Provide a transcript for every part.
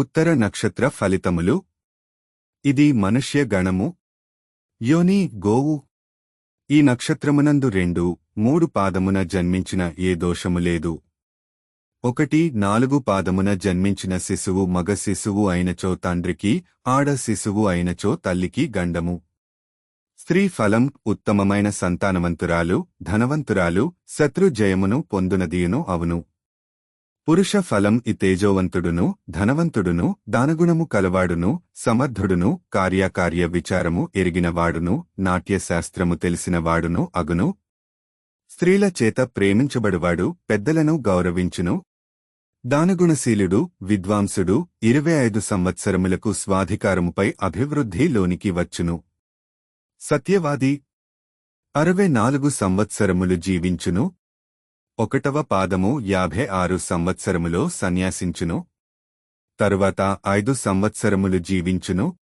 ఉత్తర నక్షత్ర ఫలితములు? ఇది మనుష్య గణము. యోని గోవు. ఈ నక్షత్రమునందు రెండు మూడు పాదమున జన్మించిన ఏ దోషము లేదు. ఒకటి నాలుగు పాదమున జన్మించిన శిశువు మగ శిశువు అయినచో తండ్రికి ఆడ శిశువు అయినచో తల్లికి గండము. స్త్రీ ఫలం ఉత్తమమైన సంతానవంతురాలు ధనవంతురాలు శత్రుజయమును పొందునదియును అవును. పురుష ఫలం ఈ తేజోవంతుడును ధనవంతుడును దానగుణము కలవాడును సమర్థుడును కార్యకార్య విచారము ఎరిగినవాడును నాట్యశాస్త్రము తెలిసినవాడును అగును. స్త్రీల చేత ప్రేమించబడువాడు పెద్దలను గౌరవించును. దానగుణశీలుడు విద్వాంసుడు ఇరవై ఐదు సంవత్సరములకు స్వాధికారముపై అభివృద్ధి లోనికి వచ్చును. సత్యవాది. అరవై నాలుగు సంవత్సరములు జీవించును. ఒకటవ పాదము యాభై ఆరు సంవత్సరములో సన్యాసించును. తరువాత ఐదు సంవత్సరములు జీవించును.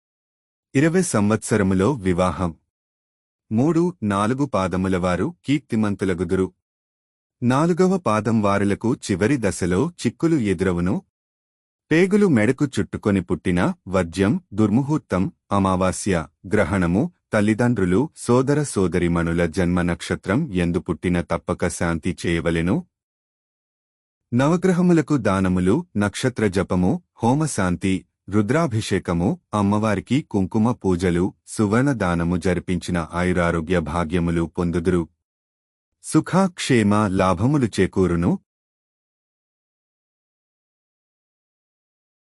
ఇరవై సంవత్సరములో వివాహం. మూడు నాలుగు పాదముల వారు కీర్తిమంతులగుదురు. నాలుగవ పాదం వారులకు చివరి దశలో చిక్కులు ఎదురవును. పేగులు మెడకు చుట్టుకొని పుట్టిన వద్యం దుర్ముహూర్తం అమావాస్య గ్రహణము తల్లిదండ్రులు సోదర సోదరిమణుల జన్మ నక్షత్రం ఎందు పుట్టిన తప్పక శాంతి చేయవలెను. నవగ్రహములకు దానములు నక్షత్ర జపము హోమశాంతి రుద్రాభిషేకము అమ్మవారికి కుంకుమ పూజలు సువర్ణ దానము జరిపించిన ఆయురారోగ్య భాగ్యములు పొందుదురు. సుఖ క్షేమ లాభములు చేకూరును.